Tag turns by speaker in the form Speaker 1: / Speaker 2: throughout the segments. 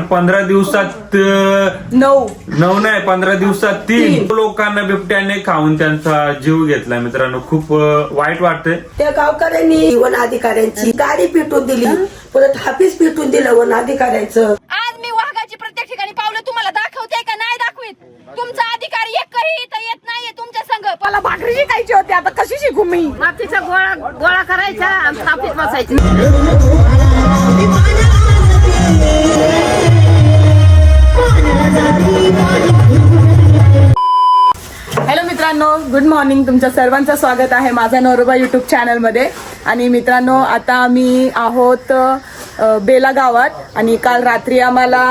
Speaker 1: पंधरा दिवसात
Speaker 2: नऊ.
Speaker 1: नऊ नाही पंधरा दिवसात तीन. लोकांना बिबट्याने खाऊन त्यांचा जीव घेतला. मित्रांनो खूप वाईट वाटतंय.
Speaker 3: त्या गावकऱ्यांनी वन अधिकाऱ्यांची गाडी पिटून दिली. परत हाफीस पिटून दिलं वन अधिकाऱ्यांचं
Speaker 4: आज मी वाघाची प्रत्येक ठिकाणी पावलं तुम्हाला दाखवते का नाही दाखवीत? तुमचा अधिकारी एकही इथं येत नाहीये तुमच्या संघ.
Speaker 2: मला भाकरी शिकायची होती. आता कशी शिकू मी?
Speaker 5: मातीचा गोळा गोळा करायचा आणि बसायची.
Speaker 2: हॅलो मित्रांनो गुड मॉर्निंग तुमच्या सर्वांचं स्वागत आहे माझा नोरोबा युट्यूब चॅनलमध्ये आणि मित्रांनो आता आम्ही आहोत बेला गावात. आणि काल रात्री आम्हाला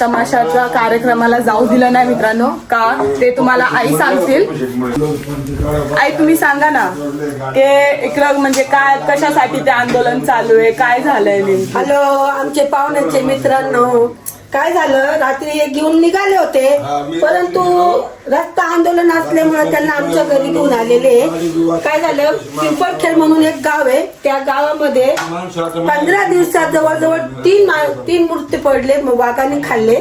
Speaker 2: तमाशाच्या कार्यक्रमाला जाऊ दिलं नाही मित्रांनो. का? ते तुम्हाला आई सांगतील. आई तुम्ही सांगा ना ते इकडं म्हणजे काय कशासाठी ते आंदोलन चालू आहे? काय झालंय
Speaker 3: हॅलो आमचे पाहुण्यांचे मित्रांनो काय झालं? रात्री एक घेऊन निघाले होते. परंतु रस्ता आंदोलन असल्यामुळे त्यांना आमच्या घरी घेऊन आलेले. काय झालं? पिंपळखेड म्हणून एक गाव आहे. त्या गावामध्ये पंधरा दिवसात जवळजवळ तीन मा- तीन मृत्यू पडले मग वाघाने खाल्ले.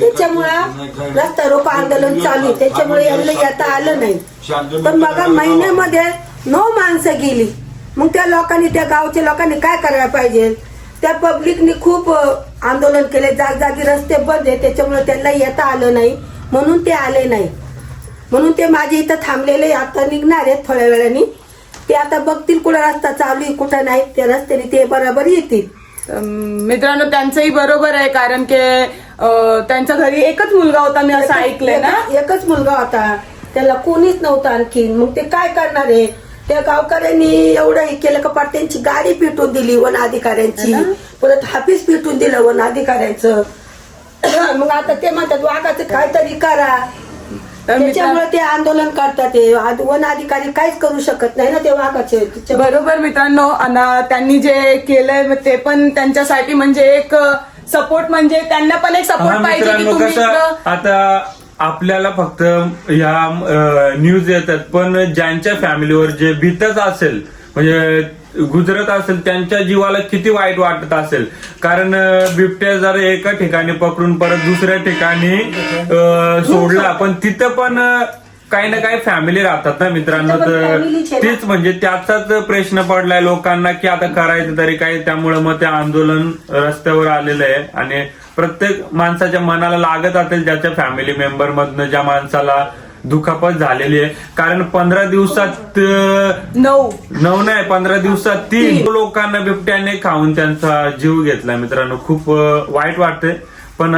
Speaker 3: त्याच्यामुळं रस्ता रोको आंदोलन चालू आहे. त्याच्यामुळे यांना येता आलं नाही. पण बघा महिन्यामध्ये नऊ माणसं गेली. मग त्या लोकांनी त्या गावच्या लोकांनी काय करायला पाहिजे? त्या पब्लिकनी खूप अ, आंदोलन केले. जागजागी रस्ते बंद आहे त्याच्यामुळे त्यांना येता आलं नाही. म्हणून ते आले नाही. म्हणून ते माझे इथं थांबलेले आता निघणार आहेत थोड्या वेळाने. ते आता बघतील कुठं रस्ता चालू आहे कुठं नाही. त्या रस्त्याने ते बरोबर येतील.
Speaker 2: मित्रांनो त्यांचंही बरोबर आहे कारण की अ, त्यांच्या घरी एकच मुलगा होता मी असं ऐकलंय ना.
Speaker 3: एकच- एकच मुलगा होता. त्याला कोणीच नव्हतं आणखीन. मग ते काय करणार आहे? त्या गावकऱ्यांनी एवढं हे केलं का पार त्यांची गाडी पिटून दिली वन अधिकाऱ्यांची परत हाफीस पिटून दिलं वन अधिकाऱ्यांचं मग आता ते म्हणतात वाघाचं काहीतरी करा. त्याच्यामुळे ते आंदोलन करतात ते. वन अधिकारी काहीच करू शकत नाही ना ते वाघाचे.
Speaker 2: बरोबर मित्रांनो आणि त्यांनी जे केलंय ते पण त्यांच्यासाठी म्हणजे एक सपोर्ट म्हणजे त्यांना पण एक सपोर्ट पाहिजे
Speaker 1: आता आपल्याला फक्त ह्या न्यूज येतात पण ज्यांच्या फॅमिलीवर जे भीतच असेल म्हणजे गुजरत असेल त्यांच्या जीवाला किती वाईट वाटत असेल? कारण बिबट्या जर एका ठिकाणी पकडून परत दुसऱ्या ठिकाणी सोडला पण तिथं पण काही ना काही फॅमिली राहतात ना मित्रांनो. तर. तेच म्हणजे त्याचाच प्रश्न पडलाय लोकांना की आता करायचं तरी काय? त्यामुळे मग ते आंदोलन रस्त्यावर आलेलं आहे. आणि प्रत्येक माणसाच्या मनाला लागत असेल ज्याच्या फॅमिली मेंबर मधनं ज्या माणसाला दुखापत झालेली आहे. कारण पंधरा दिवसात
Speaker 2: नऊ.
Speaker 1: नऊ नाही पंधरा दिवसात तीन लोकांना बिबट्याने खाऊन त्यांचा जीव घेतला. मित्रांनो खूप वाईट वाटतंय. पण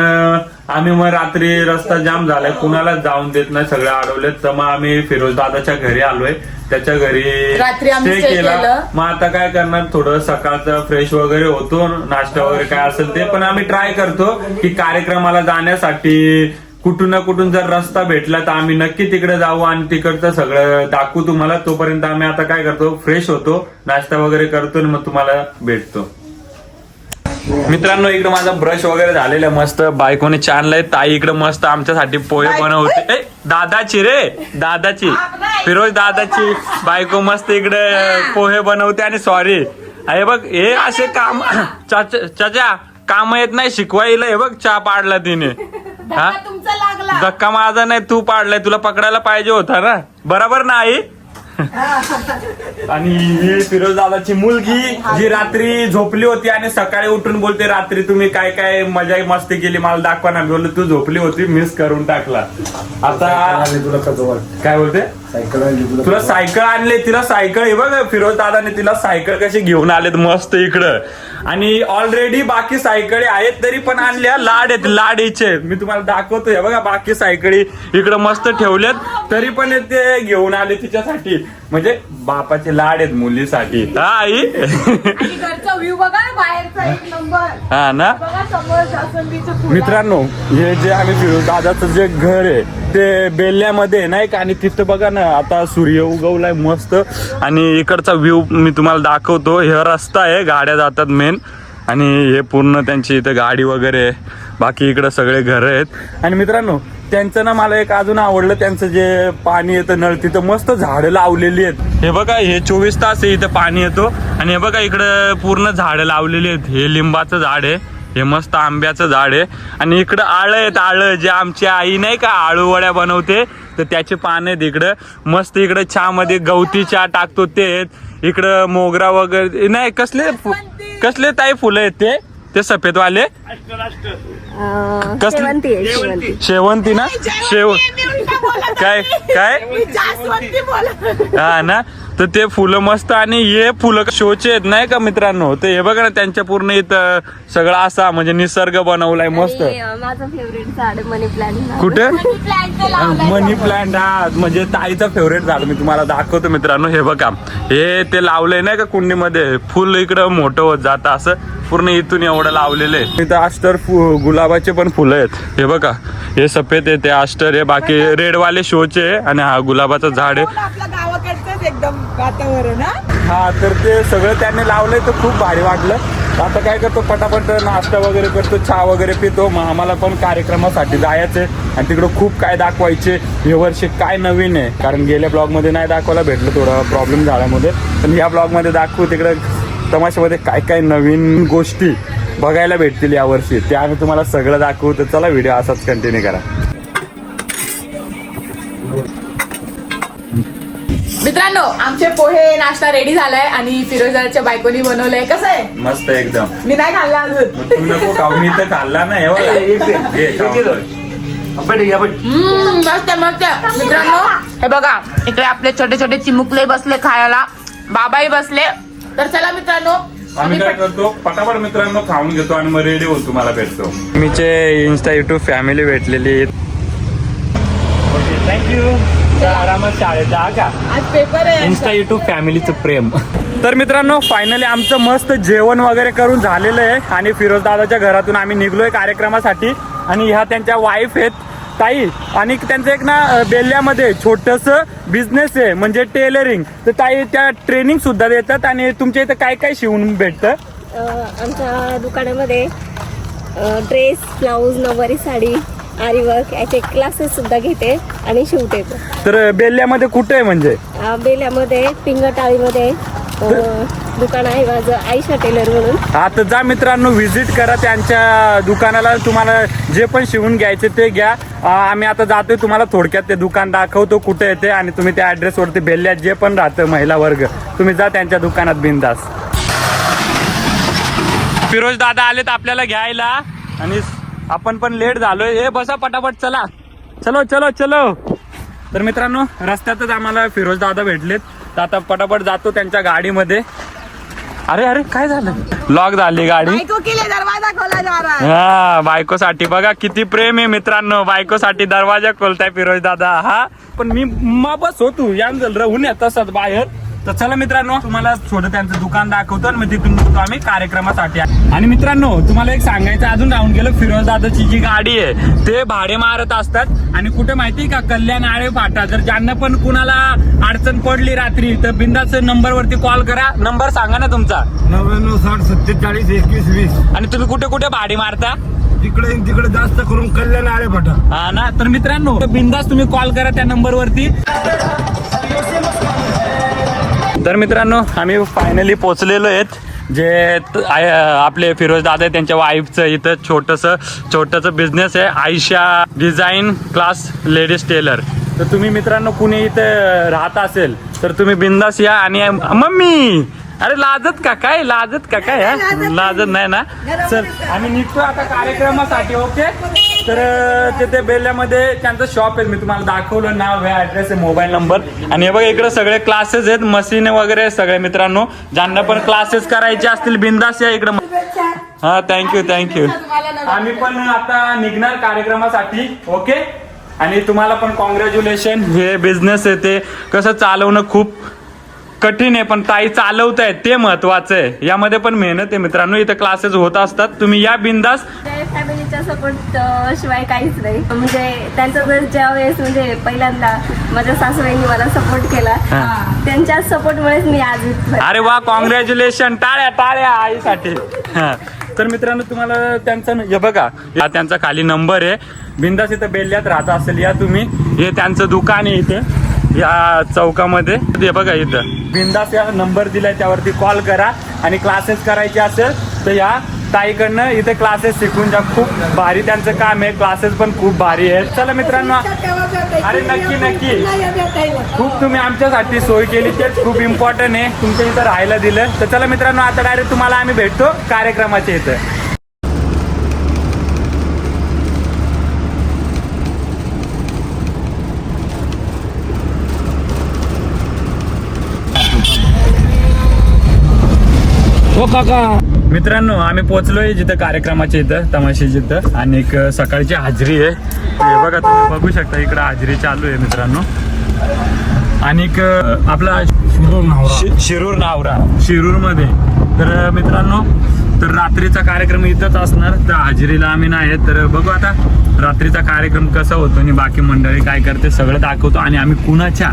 Speaker 1: आम्ही मग रात्री रस्ता जाम झालाय कुणाला जाऊन देत नाही सगळे अडवलेत. तर मग आम्ही फिरोज दादाच्या घरी आलोय. त्याच्या घरी
Speaker 2: रात्री आम्ही
Speaker 1: stay
Speaker 2: stay
Speaker 1: केला.
Speaker 2: केलं.
Speaker 1: मग आता काय करणार? थोडं सकाळचं फ्रेश वगैरे होतो नाश्ता वगैरे काय असेल ते. पण आम्ही ट्राय करतो की कार्यक्रमाला जाण्यासाठी कुठून ना कुठून जर रस्ता भेटला तर आम्ही नक्की तिकडे जाऊ आणि तिकडचं सगळं दाखवू तुम्हाला. तोपर्यंत आम्ही आता काय करतो? फ्रेश होतो नाश्ता वगैरे करतो आणि मग तुम्हाला भेटतो. मित्रांनो इकडे माझा ब्रश वगैरे झालेला मस्त. बायकोने छानलंय ताई इकडे मस्त आमच्यासाठी पोहे बनवते. ए, दादाची रे दादाची. फिरोज दादाची. बायको मस्त इकडे पोहे बनवते आणि सॉरी हे बघ हे असे काम चाचा काम येत नाही शिकवायला. हे बघ चहा पाडला तिने. हा? धक्का माझा नाही तू पाडलाय. तुला पकडायला पाहिजे होता ना? बरोबर नाही आणि ही फिरोज दादाची मुलगी जी रात्री झोपली होती आणि सकाळी उठून बोलते रात्री तुम्ही काय काय मजा मस्ती केली मला दाखवा ना. मी बोललो तू झोपली होती मिस करून टाकला. आता काय बोलते? तुला सायकल आणले तिला सायकल हे बघ फिरोज दादाने तिला सायकल कशी घेऊन आलेत मस्त इकडं. आणि ऑलरेडी बाकी सायकली आहेत तरी पण आणल्या. लाड आहेत लाडीचे. मी तुम्हाला दाखवतोय. बघा बाकी सायकळी इकडं मस्त ठेवल्यात. तरी पण ते घेऊन आले तिच्यासाठी. म्हणजे बापाचे लाड आहेत मुलीसाठी. हा आई.
Speaker 4: आणि घरचा व्ह्यू बघा ना बाहेरचा एक नंबर
Speaker 1: हा ना?
Speaker 4: बघा समोर जास्वंदीचं फुल.
Speaker 1: मित्रांनो हे जे आम्ही फिरोज दादाचं जे घर आहे ते बेल्ल्यामध्ये आहे, नाही का? आणि तिथं बघा ना आता सूर्य उगवलाय मस्त. आणि इकडचा व्ह्यू मी तुम्हाला दाखवतो. हे रस्ता आहे गाड्या जातात मेन आणि हे पूर्ण त्यांची इथं गाडी वगैरे आहे. बाकी इकडं सगळे घर आहेत. आणि मित्रांनो त्यांचं ना मला एक अजून आवडलं त्यांचं जे पाणी येतं नळ तिथं मस्त झाडं लावलेली आहेत. हे बघा हे चोवीस तास इथं पाणी येतो. आणि हे बघा इकडं पूर्ण झाडं लावलेली आहेत. हे लिंबाचं झाड आहे. हे मस्त आंब्याचं झाड आहे. आणि इकडं आळं आहेत आळं. जे आमची आई नाही का आळू वड्या बनवते तर त्याचे पान आहेत इकडं. मस्त इकडं चहा मध्ये गवती चहा टाकतो ते आहेत. इकडं मोगरा वगैरे नाही कसले कसले ताई फुलं आहेत ते? ते सफेद वाले कसले? शेवंती ना? शेव काय? काय? हा ना? तर ते फुलं मस्त आणि हे फुलं शोचे आहेत नाही का मित्रांनो? तर हे बघा ना त्यांच्या पूर्ण इथं सगळं असा म्हणजे निसर्ग बनवलाय मस्त.
Speaker 6: माझं फेवरेट झाड मनी प्लॅन्ट
Speaker 1: कुठे? मनी प्लांट हा म्हणजे ताईचा फेवरेट झाड मी तुम्हाला दाखवतो मित्रांनो हे बघा. हे ते लावलंय नाही का कुंडीमध्ये? फुल इकडं मोठं होत जातं असं पूर्ण इथून एवढं लावलेलं आहे. इथं अष्टर फु- गुलाबाचे पण फुलं आहेत. हे बघा हे सफेद आहे ते अष्टर आहे बाकी रेडवाले शोचे आणि हा गुलाबाचं झाड आहे.
Speaker 2: एकदम वातावरण हा?
Speaker 1: तर ते सगळं त्यांनी लावलंय तर खूप भारी वाटलं. आता काय करतो पटापट नाश्ता वगैरे करतो चहा वगैरे पितो. मग आम्हाला पण कार्यक्रमासाठी जायचंय. आणि तिकडं खूप काय दाखवायचे हे वर्षी काय नवीन आहे. कारण गेल्या ब्लॉगमध्ये नाही दाखवायला भेटलं थोडा प्रॉब्लेम झाल्यामध्ये पण या ब्लॉगमध्ये दाखवू तिकडं तमाशामध्ये काय काय नवीन गोष्टी बघायला भेटतील यावर्षी ते आम्ही तुम्हाला सगळं दाखवू. तर चला व्हिडिओ असाच कंटिन्यू करा.
Speaker 2: मित्रांनो आमचे पोहे नाश्ता रेडी झालाय आणि फिरोजाच्या बायकोनी बनवलंय. कसं आहे?
Speaker 1: मस्त एकदम.
Speaker 2: मी नाही खाल्ला अजून.
Speaker 1: तू नको खाऊ मी तर खाल्ला नाही हे. बघा. हे खाऊ.
Speaker 2: हम्म, मस्त मस्त मित्रांनो हे बघा इकडे आपले छोटे छोटे चिमुकले बसले खायला. बाबाही बसले. तर चला मित्रांनो
Speaker 1: आम्ही काय करतो? पटापट मित्रांनो खाऊन घेतो आणि मग रेडी होऊन तुम्हाला भेटतो. मीचे इन्स्टा युट्यूब फॅमिली भेटलेली थँक्यू आरामात शाळेत जा का?
Speaker 2: आज पेपर आहे
Speaker 1: इन्स्टा युट्यूब फॅमिलीचं प्रेम. तर मित्रांनो फायनली आमचं मस्त जेवण वगैरे करून झालेलं आहे आणि फिरोज दादाच्या घरातून आम्ही निघलोय कार्यक्रमासाठी. आणि ह्या त्यांच्या वाईफ आहेत ताई. आणि त्यांचं एक ना बेल्ल्यामध्ये छोटस बिझनेस आहे म्हणजे टेलरिंग तर ताई त्या ट्रेनिंग सुद्धा देतात आणि तुमच्या इथं काय काय शिवून भेटतं?
Speaker 6: आमच्या दुकानामध्ये ड्रेस ब्लाऊज नऊवारी साडी आरी वर्क याचे क्लासेस सुद्धा घेते आणि शिवते पण.
Speaker 1: तर बेल्ल्यामध्ये कुठं आहे म्हणजे?
Speaker 6: अं, बेल्यामध्ये पिंगटाळीमध्ये अं, दुकान आहे माझं आईशा टेलर म्हणून.
Speaker 1: आता जा मित्रांनो व्हिजिट करा त्यांच्या दुकानाला. तुम्हाला जे पण शिवून घ्यायचे ते घ्या. आ, आम्ही आता जातोय तुम्हाला थोडक्यात ते दुकान दाखवतो कुठे येते आणि तुम्ही त्या ऍड्रेस वरती बेल्ल्यात जे पण राहतं महिला वर्ग तुम्ही जा त्यांच्या दुकानात बिंदास. फिरोज दादा आलेत आपल्याला घ्यायला. आणि आपण पण लेट झालोय. हे बसा पटापट चला. चलो चलो चलो. तर मित्रांनो रस्त्यातच आम्हाला फिरोज दादा भेटलेत. तर आता पटापट जातो त्यांच्या गाडीमध्ये. अरे अरे काय झालं? लॉक झाली गाडी.
Speaker 2: दरवाजा खोला जा रहा है.
Speaker 1: हा बायकोसाठी. बघा किती प्रेम आहे मित्रांनो. बायकोसाठी दरवाजा खोलताय फिरोज दादा. हा? पण मी मा बस होतो यान राहून येत तसंच बाहेर. तर चला मित्रांनो तुम्हाला छोटं त्यांचं दुकान दाखवतो आणि मग तिथून निघतो आम्ही कार्यक्रमासाठी. आणि मित्रांनो तुम्हाला एक सांगायचं अजून राहून गेलं फिरोज दादाची जी गाडी आहे ते भाडे मारत असतात. आणि कुठे माहिती का कल्याण आळे फाटा? जर ज्यांना पण कुणाला अडचण पडली रात्री तर बिंदाच नंबर वरती कॉल करा. नंबर सांगा ना तुमचा.
Speaker 7: नव्याण्णव साठ सत्तेचाळीस एकवीस वीस.
Speaker 1: आणि तुम्ही कुठे कुठे भाडी मारता?
Speaker 7: तिकडे तिकडे जास्त करून कल्याण आळे फाटा.
Speaker 1: हा ना? तर मित्रांनो बिंदास तुम्ही कॉल करा त्या नंबरवरती. तर मित्रांनो आम्ही फायनली पोचलेलो आहेत. जे त- आय- आपले फिरोज दादा आहे त्यांच्या वाईफचं इथं छोटस छोटस बिझनेस आहे. Ayesha design class ladies tailor तर तुम्ही मित्रांनो कुणी इथं राहत असेल तर तुम्ही बिंदास या आणि मम्मी! अरे लाजत का? काय लाजत का? काय हा? लाजत नाही. ना? चल आम्ही निघतो आता कार्यक्रमासाठी ओके? तर अं, तिथे बेल्ल्यामध्ये त्यांचं शॉप आहे. मी तुम्हाला दाखवलं नाव आहे ऍड्रेस आहे मोबाईल नंबर आणि हे बघा इकडे सगळे क्लासेस आहेत. मशीन वगैरे सगळे मित्रांनो. ज्यांना पण क्लासेस करायचे असतील बिंदास या इकडे. हा थँक्यू थँक्यू आम्ही पण आता निघणार कार्यक्रमासाठी ओके? आणि तुम्हाला पण कॉंग्रॅच्युलेशन हे बिझनेस आहे ते. कसं चालवणं खूप कठीण आहे पण ताई चालवत आहेत ते महत्वाचं आहे. यामध्ये पण मेहनत आहे मित्रांनो इथे क्लासेस होत असतात. तुम्ही या बिंदास.
Speaker 6: फॅमिलीचा सपोर्ट शिवाय काहीच नाही. म्हणजे त्यांचा जर ज्या वेळेस म्हणजे पहिल्यांदा माझ्या सासूबाईंनी मला सपोर्ट केला त्यांच्या सपोर्टमुळेच मी आज
Speaker 1: अरे वा कॉंग्रॅच्युलेशन टाळ्या टाळ्या आईसाठी. हा. तर मित्रांनो तुम्हाला त्यांचा हे बघा हा त्यांचा खाली नंबर आहे. बिंदास इथं बेल्ल्यात राहत असेल या तुम्ही. हे त्यांचं दुकान आहे इथे. या चौकामध्ये. ते बघा इथं. बिंदास या नंबर दिलाय त्यावरती कॉल करा आणि क्लासेस करायचे असेल तर या ताईकडनं इथे क्लासेस शिकून जा. खूप भारी त्यांचं काम आहे. क्लासेस पण खूप भारी आहेत. चला मित्रांनो अरे नक्की नक्की. खूप तुम्ही आमच्यासाठी सोय केली. तेच खूप इम्पॉर्टंट आहे. तुमच्या इथं राहायला दिलं. तर चला मित्रांनो आता डायरेक्ट तुम्हाला आम्ही भेटतो कार्यक्रमाच्या इथं.
Speaker 7: काका.
Speaker 1: मित्रांनो आम्ही पोहोचलोय जिथं कार्यक्रमाच्या इथं तमाशेच्या इथं. आणि एक सकाळची हाजरी आहे. हे बघा तुम्ही बघू शकता इकडं हाजरी चालू आहे मित्रांनो. आणि आपला शिरूर नावरा. शिरूरमध्ये तर मित्रांनो तर रात्रीचा कार्यक्रम इथंच असणार. तर हाजरीला आम्ही नाही तर बघू आता रात्रीचा कार्यक्रम कसा होतो आणि बाकी मंडळी काय करते सगळं दाखवतो आणि आम्ही कुणाच्या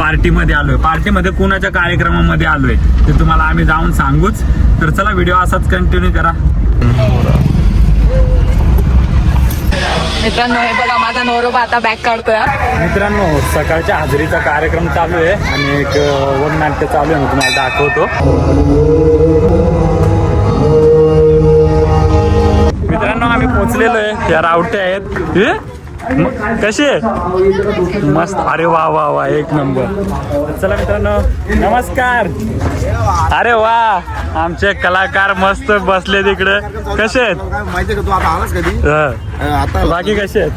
Speaker 1: पार्टीमध्ये आलोय. पार्टीमध्ये कुणाच्या कार्यक्रमामध्ये आलोय ते तुम्हाला आम्ही जाऊन सांगूच. तर चला व्हिडिओ असाच कंटिन्यू करा.
Speaker 2: मित्रांनो हे बघा माझा नवरोबा आता बॅग काढतोय.
Speaker 1: मित्रांनो सकाळच्या हाजरीचा कार्यक्रम चालू आहे आणि एक अ, वगनाट्य चालू आहे मी तुम्हाला दाखवतो. मित्रांनो आम्ही पोचलेलो आहे या रावटे आहेत. कशी आहे? मस्त. अरे वा वा वा एक नंबर. चला मित्रांनो नमस्कार. अरे वा आमचे कलाकार मस्त बसले तिकडे कसे आहेत?
Speaker 8: माहितीये का तू आता आलास कधी. आता
Speaker 1: बाकी कसे आहेत?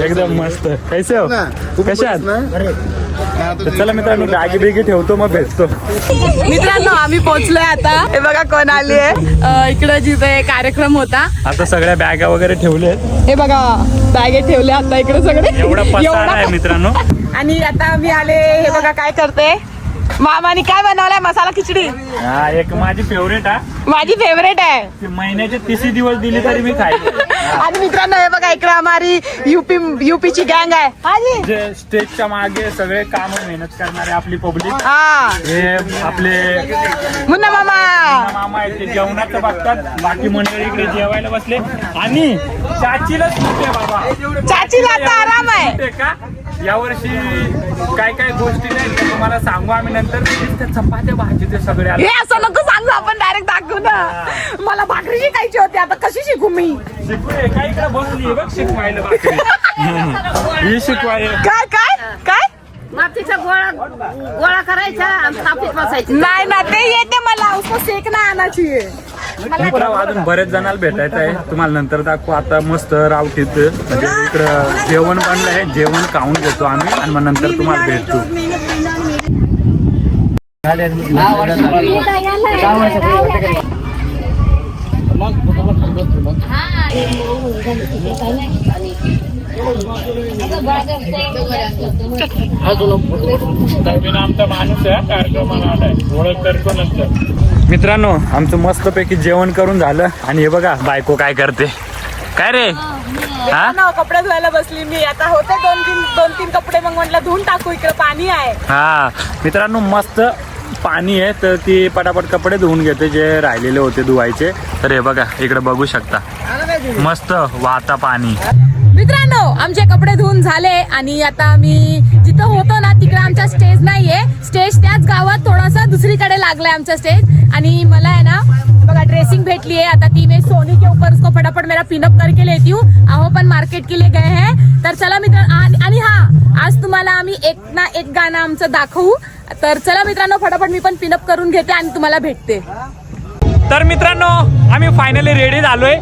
Speaker 8: एकदम
Speaker 1: मस्त. कैसे हो? कसे? आहात? तर चला मित्रांनो बॅगी बिगी ठेवतो मग भेटतो.
Speaker 2: मित्रांनो आम्ही पोहोचलोय आता. हे बघा कोण आली आहे इकडे जिथे कार्यक्रम होता.
Speaker 1: आता सगळ्या बॅगा वगैरे ठेवले
Speaker 2: हे बघा बॅगे ठेवले आता इकडे सगळे.
Speaker 1: एवढा पसारा
Speaker 2: एवढा
Speaker 1: आहे मित्रांनो.
Speaker 2: आणि आता मी आले हे बघा काय करते मामाने काय बनवलंय? मसाला खिचडी.
Speaker 1: हा एक माझी फेवरेट हा.
Speaker 2: माझी फेवरेट आहे.
Speaker 1: ती महिन्याचे तिसरी दिवस दिली तरी मी खाईल.
Speaker 2: आणि मित्रांनो हे बघा इकडे आम्हारी युपी युपीची गँग आहे.
Speaker 1: जे स्टेजच्या मागे सगळे काम मेहनत करणारे आपली पब्लिक
Speaker 2: हा.
Speaker 1: हे आपले
Speaker 2: मुन्ना मामा.
Speaker 1: मामा आहेत ते जेवणाचं बघतात. बाकी मंडळी इकडे जेवायला बसले. आणि चाचीला सुट्टी आहे बाबा.
Speaker 2: चाचीला आता आराम आहे.
Speaker 1: सुट्टी का? यावर्षी काय काय गोष्टी नाही त्या तुम्हाला सांगू आम्ही नंतर त्या चपात्या भाजी ते सगळे आले.
Speaker 2: हे असं नको सांगू आपण डायरेक्ट दाखवू ना. मला भाकरी शिकायची होती आता कशी शिकू मी?
Speaker 1: शिकूये काय इकडे बसली बघ शिकवायला भाकरी. ही शिकवाय
Speaker 2: काय काय काय?
Speaker 5: मातीचा गोळा गोळा करायचा आणि थापीत बसायची.
Speaker 2: नाही ना ते येते मला उसको सेक ना आणायची.
Speaker 1: मित्र अजून बरेच जणांना भेटायचं आहे. तुम्हाला नंतर दाखवू. आता मस्त रावटीत म्हणजे इकडं जेवण बनलं आहे जेवण खाऊन घेतो आम्ही. आणि मग नंतर तुम्हाला भेटतो आमचा माणूस आहे कार्यक्रमाला आलाय ओळख करतो नंतर मित्रांनो आमचं मस्तपैकी जेवण करून झालं. आणि हे बघा बायको काय करते. काय रे? हा?
Speaker 2: ना कपडे धुवायला बसली मी. आता होते दोन तीन दोन तीन कपडे मग म्हटलं धुवून टाकू इकडे पाणी आहे.
Speaker 1: हा. मित्रांनो मस्त पाणी आहे तर ती पटापट कपडे धुवून घेते जे राहिलेले होते धुवायचे. तर हे बघा इकडे बघू शकता. मस्त वाहता पाणी.
Speaker 2: मित्रांनो आमचे कपडे धुवून झाले आणि आता आम्ही जिथं होतो ना तिकडे आमचा स्टेज नाहीये. स्टेज त्याच गावात थोडासा दुसरीकडे लागलाय आमचा स्टेज. आणि मला आहे ना बघा ड्रेसिंग भेटली है आता ती मैं सोनी के ऊपर उसको फटाफट मेरा पिनअप करके लेती हूँ. अहो पण मार्केट के लिए गए हैं. तर चला मित्र आणि आणि हा आज तुम्हाला आम्ही एक ना एक गाणं आमचं दाखवू. तर चला मित्रांनो फटाफट मी पण पिनअप करून घेते आणि तुम्हाला भेटते.
Speaker 1: तर मित्रांनो आम्ही फायनली रेडी झालोय.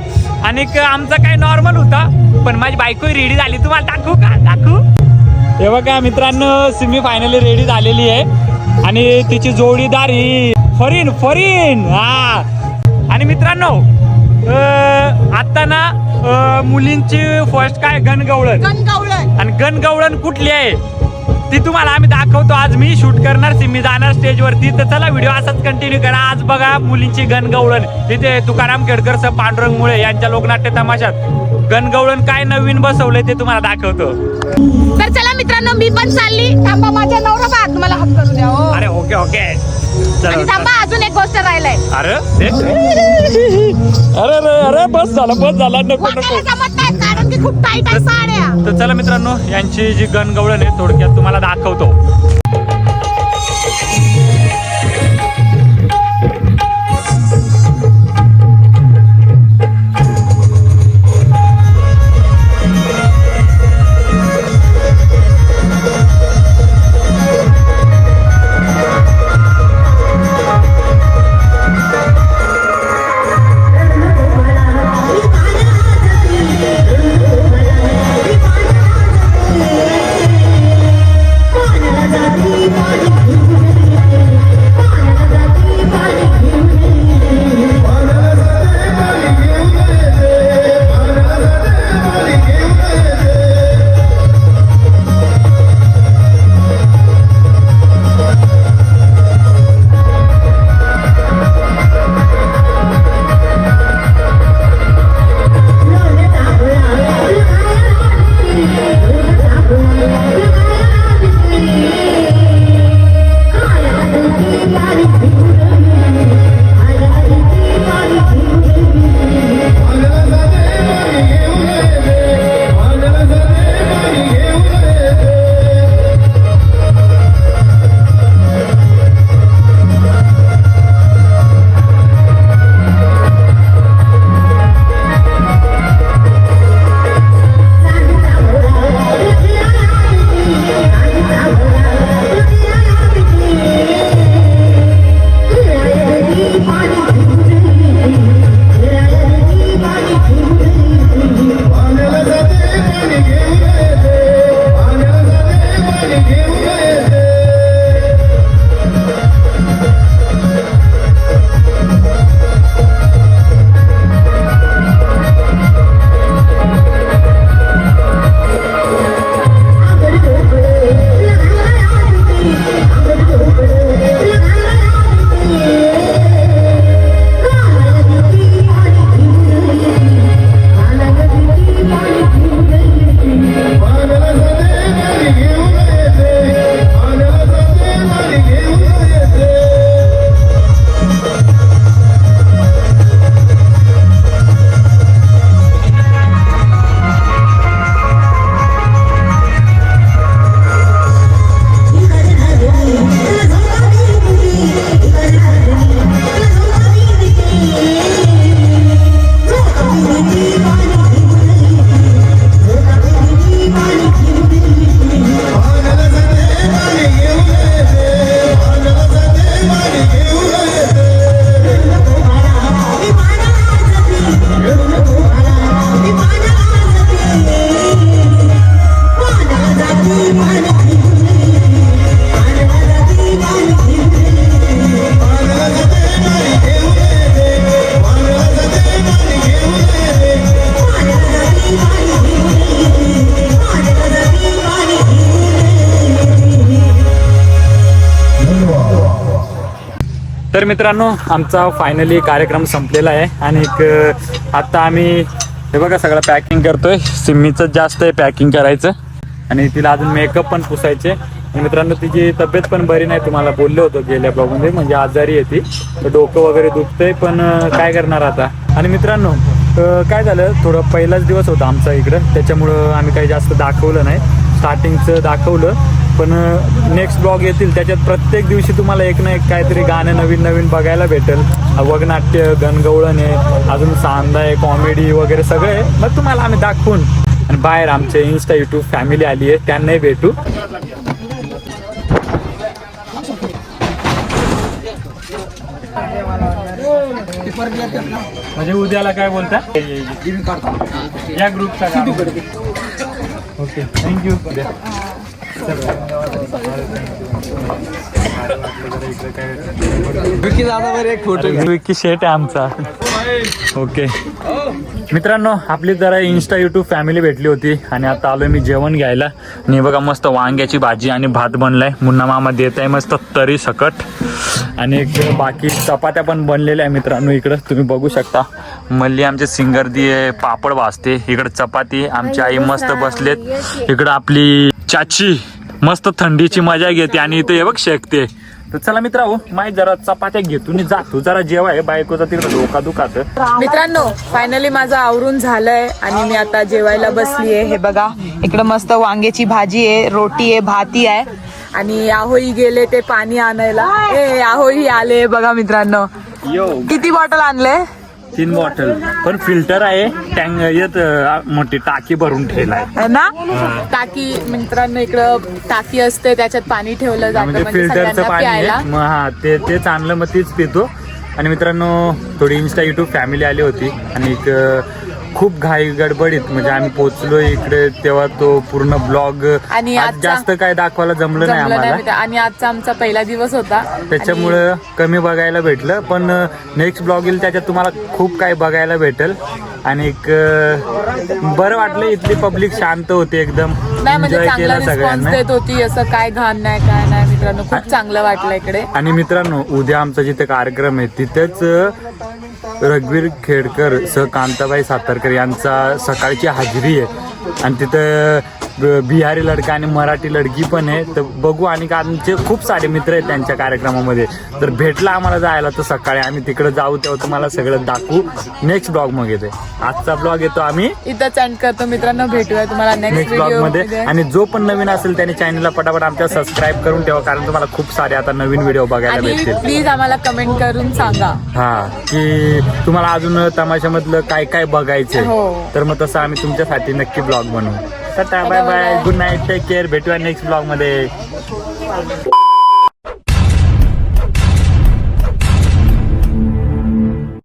Speaker 1: आणि आमचं आमचा काय नॉर्मल होता पण माझी बायको रेडी झाली. तुम्हाला दाखवू का? दाखवू? हे बघा मित्रांनो सिमी फायनली रेडी झालेली आहे. आणि तिची जोडीदार ही फरीन फरीन. हा. आणि मित्रांनो आता ना मुलींची फर्स्ट काय? गणगवळण. आणि गणगवळण कुठली आहे? ती तुम्हाला आम्ही दाखवतो. आज मी शूट करणार मी जाणार स्टेजवरती. तर चला व्हिडिओ असाच कंटिन्यू करा. आज बघा मुलींची गणगवळण. तिथे तुकाराम खेडकर सर पांडुरंग मुळे यांच्या लोकनाट्य तमाशात. गणगवळण काय नवीन बसवलंय ते तुम्हाला दाखवतो.
Speaker 2: तर चला मित्रांनो मी पण चालली. माझ्या नवरा द्या हो.
Speaker 1: अरे ओके ओके
Speaker 2: आणि
Speaker 1: चला
Speaker 2: थांबा अजून एक गोष्ट राहिलाय.
Speaker 1: अरे अरे अरे अरे बस झाला बस झाला. नको
Speaker 2: वाटायला
Speaker 1: नको
Speaker 2: जमत नाही कारण की खूप टाईट आहे साड्या.
Speaker 1: तर चला मित्रांनो यांची जी गणगवळण आहे थोडक्यात तुम्हाला दाखवतो. तर मित्रांनो आमचा फायनली कार्यक्रम संपलेला आहे. आणि एक, आता आम्ही हे बघा सगळं पॅकिंग करतोय. सिम्मीचं जास्त आहे पॅकिंग करायचं. आणि तिला अजून मेकअप पण पुसायचे. आणि मित्रांनो तिची तब्येत पण बरी नाही तुम्हाला बोललो होतो गेल्या ब्लॉगमध्ये म्हणजे आजारी आहे ती. तर डोकं वगैरे दुखतंय पण काय करणार आता? आणि मित्रांनो काय झालं? थोडं पहिलाच दिवस होता आमचा इकडं. त्याच्यामुळं आम्ही काही जास्त दाखवलं नाही. स्टार्टिंगचं दाखवलं. पण नेक्स्ट ब्लॉग येतील त्याच्यात प्रत्येक दिवशी तुम्हाला एक ना एक काहीतरी गाणं नवीन नवीन बघायला भेटेल. वगनाट्य गणगवळण आहे अजून सांदा आहे कॉमेडी वगैरे सगळं आहे. मग तुम्हाला आम्ही दाखवून. आणि बाहेर आमचे इन्स्टा युट्यूब फॅमिली आली आहे त्यांनाही भेटू. म्हणजे उद्याला काय बोलता? या ग्रुपचा ओके थँक्यू विकी शेट आहे आमचा. ओके मित्रांनो आपली जरा इन्स्टा युट्यूब फॅमिली भेटली होती आणि आता आलोय मी जेवण घ्यायला. आणि बघा मस्त वांग्याची भाजी आणि भात बनलाय. मुन्ना मामा देत आहे मस्त तरी सकट. आणि एक बाकी चपात्या पण बनलेल्या आहे मित्रांनो इकडं. तुम्ही बघू शकता. मल्ली आमचे सिंगर दिये पापड भाजते. इकडं चपाती आमची आई मस्त बसलेत. इकडं आपली चाची मस्त थंडीची मजा घेते आणि इथे हे बघ शेकते. तर चला मित्रा हो माहीत जरा चपात्या घेतो आणि जातो. जरा जेवाय बायकोचा तिकडं डोका दुखात
Speaker 2: मित्रांनो फायनली माझं आवरून झालंय आणि मी आता जेवायला बसलीये हे बघा इकडं मस्त वांग्याची भाजी आहे रोटी आहे भाती आहे. आणि आहोई गेले ते पाणी आणायला. ए आहोई आले बघा मित्रांनो. किती बॉटल आणले
Speaker 1: तीन बॉटल पण फिल्टर आहे टँक येत मोठी टाकी भरून ठेवलाय.
Speaker 2: है ना? टाकी मित्रांनो इकडं टाकी असते त्याच्यात पाणी ठेवलं जातं
Speaker 1: म्हणजे
Speaker 2: म्हणजे
Speaker 1: फिल्टरचं
Speaker 2: सगळ्यांना
Speaker 1: पाणी
Speaker 2: प्यायला.
Speaker 1: आहे मग हा ते तेच आणलं मग तेच पितो. आणि मित्रांनो थोडी इन्स्टा युट्यूब फॅमिली आली होती. आणि एक अं, खूप घाई गडबडीत. म्हणजे आम्ही पोहोचलो इकडे तेव्हा तो पूर्ण ब्लॉग
Speaker 2: आणि आजचा-
Speaker 1: जास्त काय दाखवायला जमलं नाही
Speaker 2: जमलं नाही
Speaker 1: आम्हाला.
Speaker 2: आणि आजचा आमचा पहिला दिवस होता.
Speaker 1: त्याच्यामुळं कमी बघायला भेटलं पण नेक्स्ट ब्लॉग येईल त्याच्यात तुम्हाला खूप काही बघायला भेटेल. आणि एक अं, बरं वाटलं इथली पब्लिक शांत होती एकदम.
Speaker 2: नाही म्हणजे
Speaker 1: एन्जॉय
Speaker 2: चांगला
Speaker 1: केला
Speaker 2: रिस्पॉन्स
Speaker 1: सगळ्यांना.
Speaker 2: देत होती असं काय घाण नाही काय नाही मित्रांनो. खूप चांगलं वाटलं इकडे.
Speaker 1: आणि मित्रांनो उद्या आमचा जिथे कार्यक्रम आहे तिथेच अ, रघुवीर खेडकर सह कांताबाई सातारकर यांचा सकाळची हाजरी आहे. आणि तिथं बिहारी लडका आणि मराठी लडकी पण आहे तर बघू आणि आमचे खूप सारे मित्र आहेत त्यांच्या कार्यक्रमामध्ये. तर भेटला आम्हाला जायला तर सकाळी आम्ही तिकडे जाऊ तेव्हा तुम्हाला सगळं दाखवू. नेक्स्ट ब्लॉग मग येते आजचा ब्लॉग येतो आम्ही.
Speaker 2: इथंच एंड करतो. मित्रांनो भेटूया तुम्हाला नेक्स्ट ब्लॉगमध्ये.
Speaker 1: आणि जो पण नवीन असेल त्याने चॅनलला पटापट आमच्या सबस्क्राईब करून ठेवा कारण तुम्हाला खूप सारे आता नवीन व्हिडिओ बघायला भेटतील.
Speaker 2: प्लीज आम्हाला कमेंट करून सांगा.
Speaker 1: हा की तुम्हाला अजून तमाशामधलं काय काय बघायचंय.
Speaker 2: हो.
Speaker 1: तर मग तसं आम्ही तुमच्यासाठी नक्की ब्लॉग बनवू. Tata bye bye good night take care भेटूया नेक्स्ट ब्लॉगमध्ये.